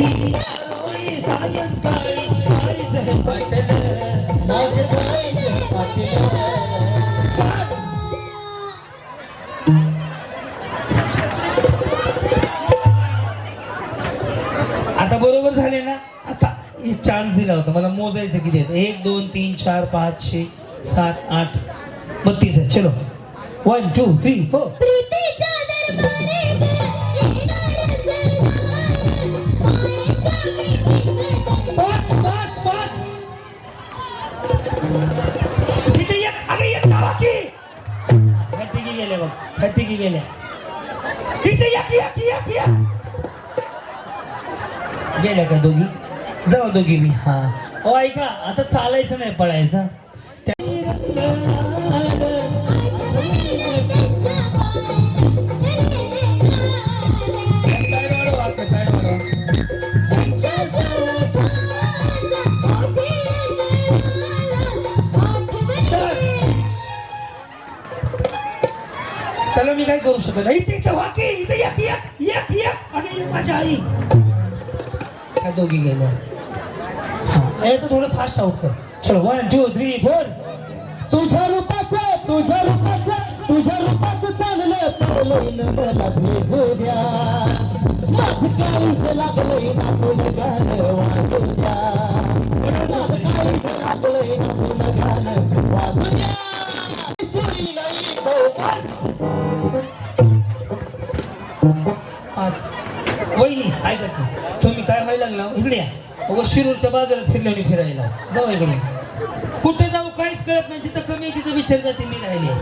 आता बरोबर झाले ना? आता चान्स दिला होता. मला मोजायचं किती आहेत एक दोन तीन चार पाच छे सात आठ. बत्तीस आहे. चलो. वन टू थ्री फोर तिघी गेल्या. बघ ह्या तिघी गेल्या इथे एक एक गेल्या का दोघी? जाऊ दोघी मी. हा. ओ ऐका आता चालायचं नाही पळायचं. काय करू शकत नाही? इथे इथे वाकी इथे एक एक एक एक अगं ये. माझी आई. काय दोघी गेल्या. हा. ए तर थोडं फास्ट आउट कर. चलो वन टू थ्री फोर तुझ्या रूपाचं तुझ्या रूपाचं तुझ्या रूपाचं चाललं पडलंय मला भेजू द्या. माझं काहीच लागलंय नाचून गाणं वाजू द्या. माझं काहीच लागलंय नाचून गाणं वाजू द्या. सुरी नाही तो वहिनी तुम्ही काय व्हायला लागला? इकडे या अगं शिरूरच्या बाजारात फिरल्याने फिरायला. जाऊ इकडे कुठे जाऊ काहीच कळत नाही. जिथं कमी आहे तिथं विचार जाते मी राहिले.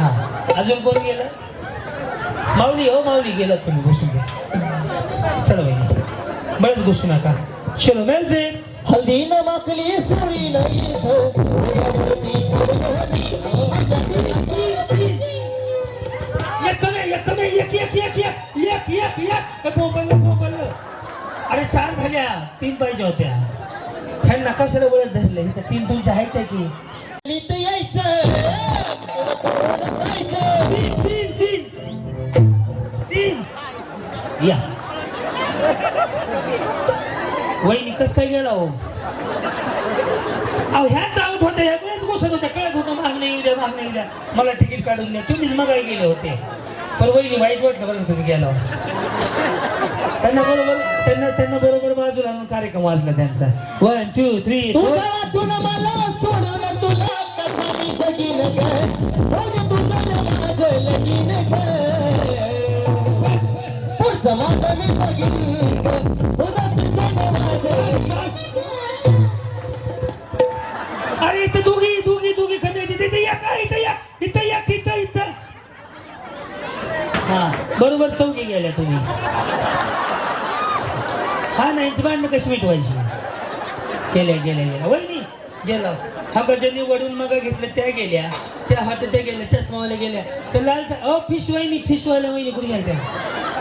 हा. अजून कोण गेलं? माऊली हो माऊली गेला तुम्ही बसून घ्या. चला बाई. बरंच घुसू नका. चलो म्युझिक हल्दी न माकली सुरी नाही हो. पाहिजे होत्या. ह्यांना कशाला वळत धरलं? इथं तीन तुमच्या आहेत त्या की. तीन तीन तीन. तीन या. वहिनी कस काय गेला हो? अहो ह्याच आउट होत्या. ह्या वेळेस घुसत होत्या. कळत होतं माग नाही उद्या माग नाही उद्या. मला तिकीट काढून द्या. तुम्हीच मग गेले होते. पण वहिनी वाईट वाटलं बरं तुम्ही गेला त्यांना बरोबर त्यांना त्यांना बरोबर बाजूला आणून कार्यक्रम वाजला त्यांचा. वन टू थ्री अरे इथं दोघी दोघी दोघी येते तिथे या का? इथं या. इथं या इथं इथं. हा बरोबर चौकी गेल्या तुम्ही. हा नाहीची यांची भांडणं कशी मिटवायची? गेल्या गेल्या गेल्या वहिनी गेला. हा का ज्यांनी वडून मग घेतलं त्या गेल्या. त्या हात त्या गेल्या चष्मावाल्या गेल्या. तर लाल अ फिश वहिनी फिशवाल्या वहिनी कुठे गेल्या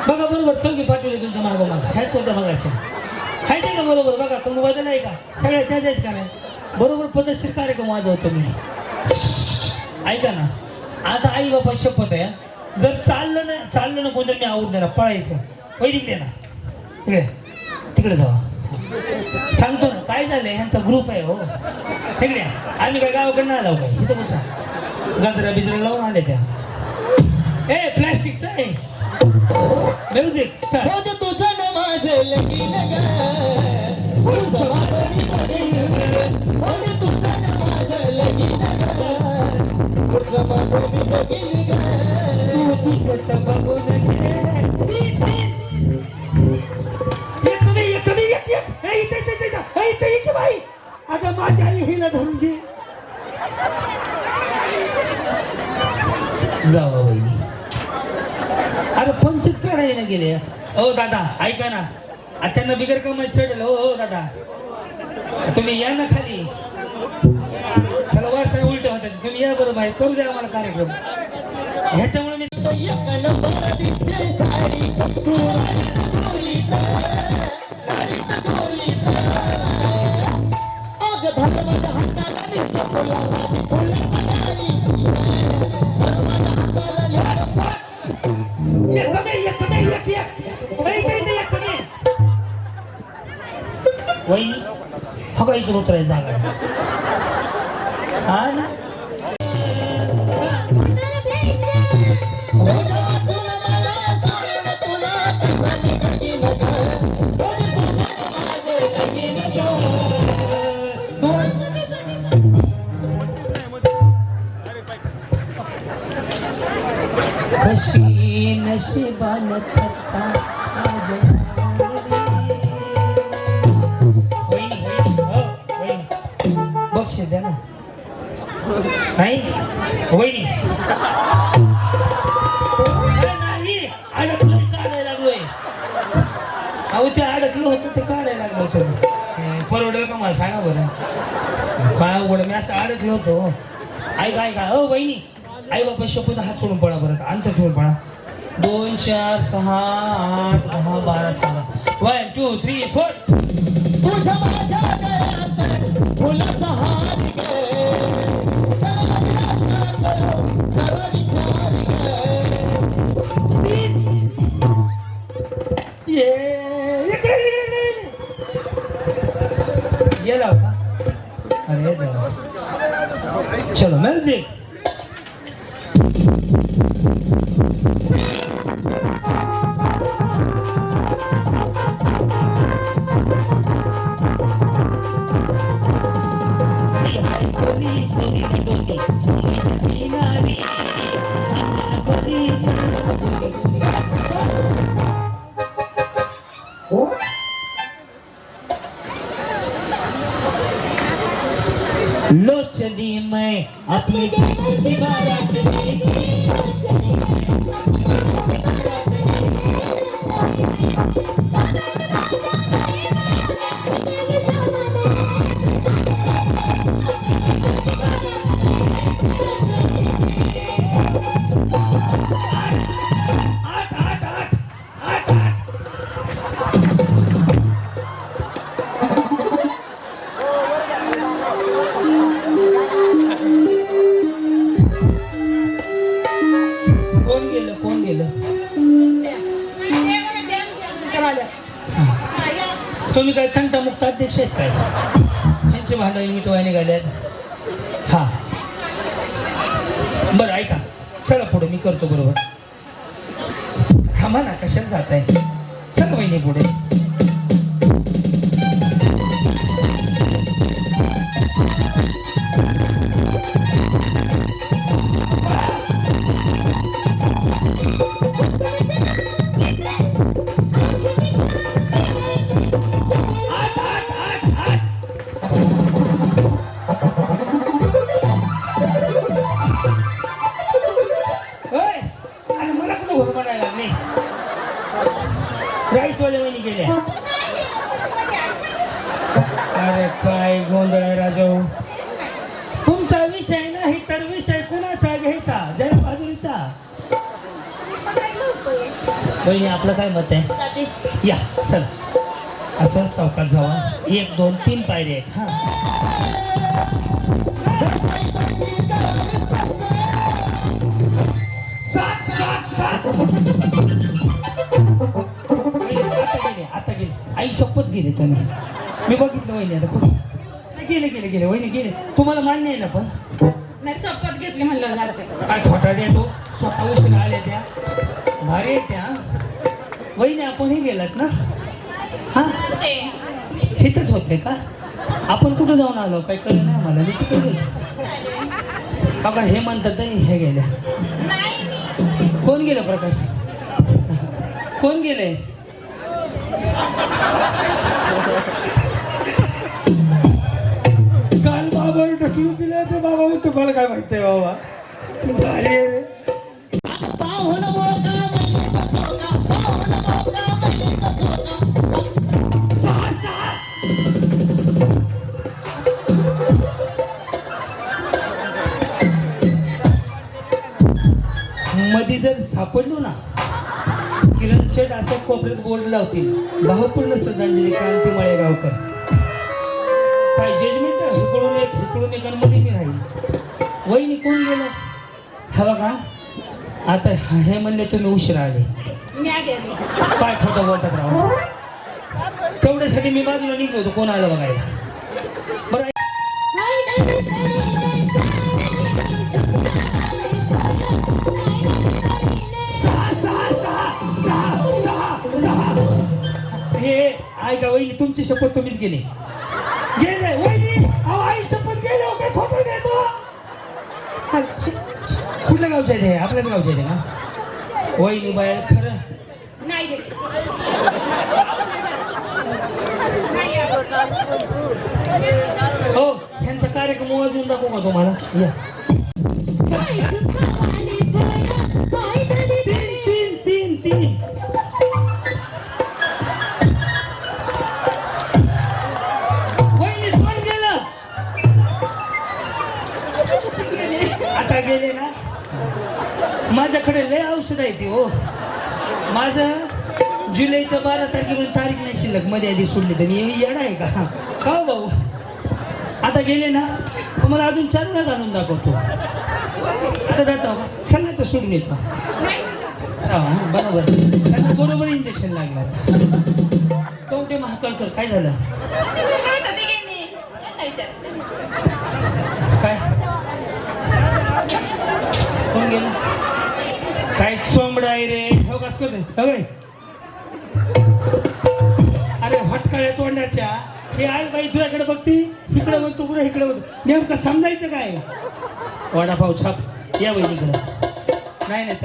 बघा बरोबर चौकी पाठवली तुमच्या मागोमाग ह्याच होत्या मगाच्या. आहे का बरोबर? बघा तुम्ही बदल आहे का? सगळ्या त्याच आहेत का नाही? बरोबर पद्धतशीर कार्यक्रम वाजवतो मी. ऐका ना. आता आई बापा शपथ आहे जर चाललं ना चाललं ना कोणत्या मी आवडणार पळायचं. वैदिक ना. इकडे. तिकडे जावा. सांगतो ना काय झालं ह्यांचा ग्रुप आहे हो. तिकडे आम्ही काय गावाकडनं आलो काय? इथं बसा. गजरा बिजरा लावून आले त्या. ए प्लॅस्टिकचं आहे. म्युझिक स्टार्ट होणे तुझं न माझं लगीन ग पुढचं लगीन तू तुझं बघून हो दादा ऐका ना. आता त्यांना बिगर कमाई चढलं हो हो दादा. तुम्ही या ना खाली. त्याला वासना उलट होतात तुम्ही या बरोबर आहे करू द्या आम्हाला कार्यक्रम. ह्याच्यामुळे मी अग वही हा का इकडून उतरायची जागा हा ना? कशी नशिबान थप्पा नाही वहिनी नाही अडकलं काढायला लागलोय. अहो ते अडकलं होतं ते काढायला लागलं होतं. परवडेल का मला सांगा बरं? काय उघड मी असं अडकलो होतो. ऐका ऐका. हो वहिनी आई बाबा शपथ हात सोडून पडा बरं अंतर ठेवून पडा दोन चार सहा आठ दहा बारा चौदा. वन टू थ्री फोर तुझ्या माझ्या इकडे. गेला का अरे देवा लोचनी मैं आपली तुम्ही काय थंटा मुक्त अध्यक्ष आहेत काय? यांचे भांडण मिटवाय निघाल्यात. हा. बरं ऐका. चला पुढे मी करतो बरोबर. थांबा ना कशाला जात आहे चला वहिनी पुढे. वहिनी आपलं काय मत आहे? या चल. असं चौकात जावा. एक दोन तीन पायरे आहेत. हा. आता गेले आता गेले. आई शपथ गेले तुम्ही मी बघितलं वहिनी आता खूप. गेले गेले गेले. वहिनी गेले. तुम्हाला मान्य आहे ना पण? नाही शपथ घेतली म्हणलं जाते काय खोटाडे तो? स्वतः उशीर आल्या त्या. भारी आहे त्या वहिनी आपण हे गेलात ना? हा? इथंच होते का? आपण कुठं जाऊन आलो? काही कळलं नाही मला मी तिकडे गेलो. हा का? हे म्हणतात हे गेल्या कोण गेलं प्रकाश? कोण गेले? काल बाबावर ढकलून दिलं ते बाबा मग तुम्हाला काय माहिती आहे बाबा? भारी सापडलो ना? किरण शेठ असं कोपऱ्यात बोर्ड लावतील. भावपूर्ण श्रद्धांजली क्रांती मळेगावकर. काय जजमेंट हिकडून एक हिकडून एक मध्ये मी राहील वहिनी कोण गेलं? हा बघा. आता हे म्हणले तुम्ही उशिरा आले. काय खोटं बोलतात राव. तेवढ्यासाठी मी बाजूला निघलो होतो. कोण आलं बघायला? बरं. ऐका वहिनी तुमची शपथ तुम्हीच गेली गेले वहिनी! अहो आई शपथ गेले हो काय खोटं देतो कुठल्या गावच्या आहे ते आपल्याच गावच्या आहे ते का वहिनी बाया खरं. नाही. हो ह्यांचा कार्यक्रम वाजवून दाखवू का तुम्हाला? या. लय ती हो. माझं जुलैचं बारा तारखेपर्यंत तारीख नाही शिल्लक. मध्ये आधी सोडली तर. मी येणार आहे का? का हो भाऊ? आता गेले ना तुम्हाला अजून चार घालून दाखवतो. आता जातो का चांगला तर सोडून येतो. बरोबर. त्यांना बरोबर इंजेक्शन लागणार तो ते महाकाळकर काय झालं? काय? कोण गेला? काय चोंबड आहे रे. हो कस करते हो अरे हटकाळ्या तोंडाच्या. हे आई बाई तुझ्याकडे बघती? इकडे म्हणतो पुढे इकडे म्हणतो. नेमकं समजायचं काय? वडापाव छाप. या बहिणीकडं नाही नाही.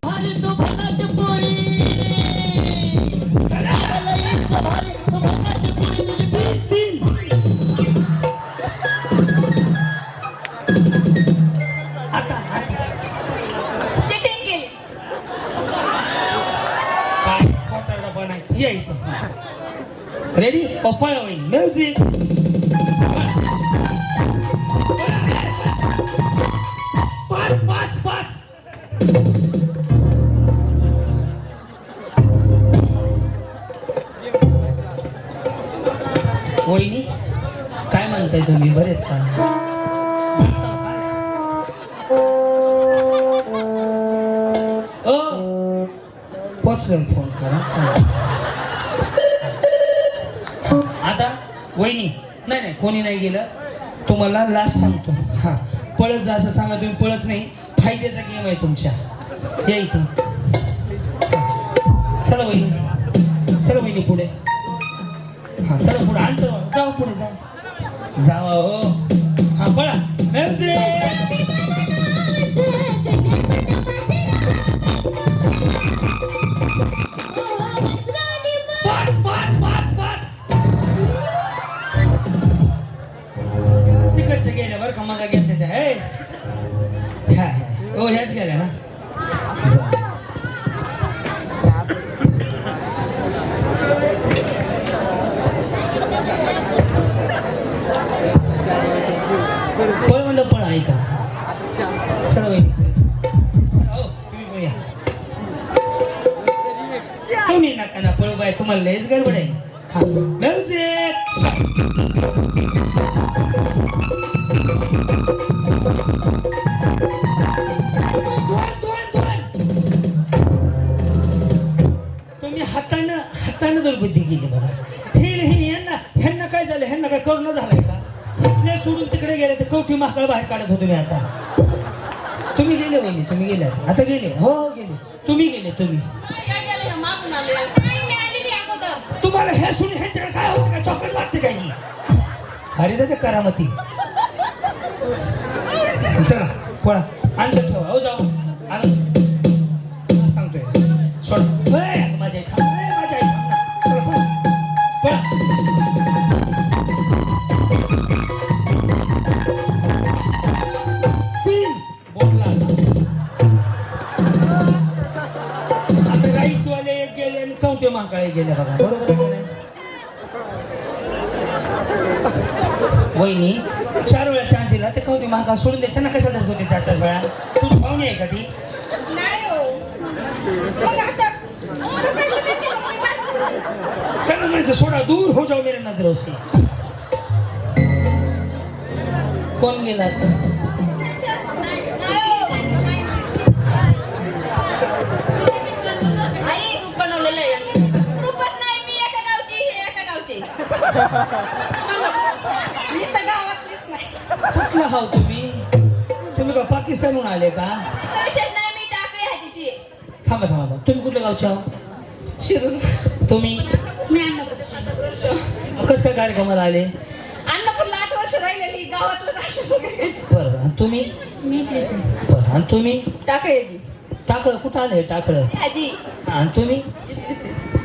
बनाय या इथं रेडी पप्पा कोणी नाही गेलं तुम्हाला लास्ट सांगतो. हां पळत जा असं सांगा तुम्ही पळत नाही. फायद्याचा गेम आहे तुमच्या. या इथं. चला बहिणी चला बहिणी पुढे. हां चला पुढे. आणतो जाऊ पुढे जा. जावा हो. हां पळा. तिकडचे गेले बरं का मला हातानं हातानं जर बुद्धी केली बघा. हे हे यांना ह्यांना काय झालं? ह्यांना काय करोना झालाय का? इथल्या सोडून तिकडे गेले तर कवठी माकळ बाहेर काढत होतो मी आता. तुम्ही गेले वहिनी तुम्ही गेले आता. आता गेले. हो हो, गेले. तुम्ही गेले तुम्ही. काय तुम्हाला हे सुनी ह्यांच्याकडे काय होतं का? चॉकलेट लागते काही अरे जाते करामती. चला पळा. आणलं ठेवा. हो जाऊ. सांगतोय. सोडा. वहिनी चार वेळा चान्स दिला ते कवटे महाकाळ सोडून दे त्यांना कशा धरत होते चार चार वेळा तू पाहुणे आहे का ती नाही हो. मग आता- मला पैसे देते का मी बाहेर? त्यांना म्हणायचं सोडा दूर हो जाऊ मेरे नजर से कोण गेला ग्रुप बनवलेलं आहे. ग्रुपच नाही, मी एका गावची, हे एका गावचे. मी तर गावातलीच नाही कुठला हाव तुम्ही? तुम्ही का पाकिस्तानहून आले का? विशेष नाही मी टाकली ह्याची थांबा थांबा थांबा. तुम्ही कुठल्या गावचे आहो शिरूर. तुम्ही? मी कसं काय कार्यक्रमाला आले? अन्नपूरला आठ वर्ष राहिलेली गावातलं राहिलं सगळे. बरं बरं आणि तुम्ही? मी आहे. बरं आणि तुम्ही? टाकळ्याची टाकळं कुठं आलं हे टाकळं? आणि तुम्ही?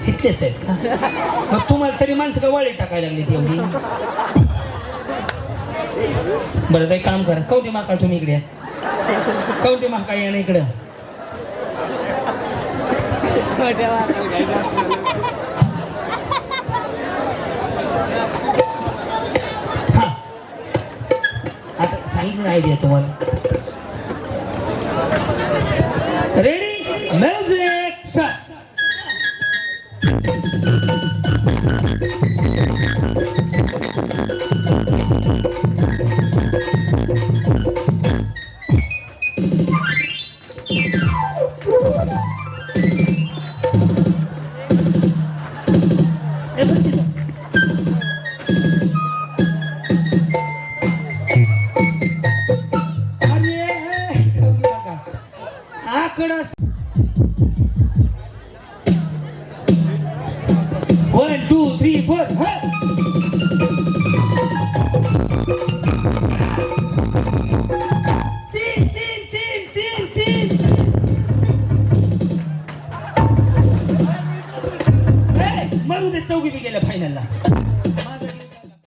इथलेच आहेत का? मग तुम्हाला तरी माणसं का वाळी टाकायला लागली ती एवढी? बरं ते एक काम करा. कवटे महाकाळ तुम्ही इकडे. या. कवटे या ना इकडं. हा. आता सांगितलं आयडिया तुम्हाला.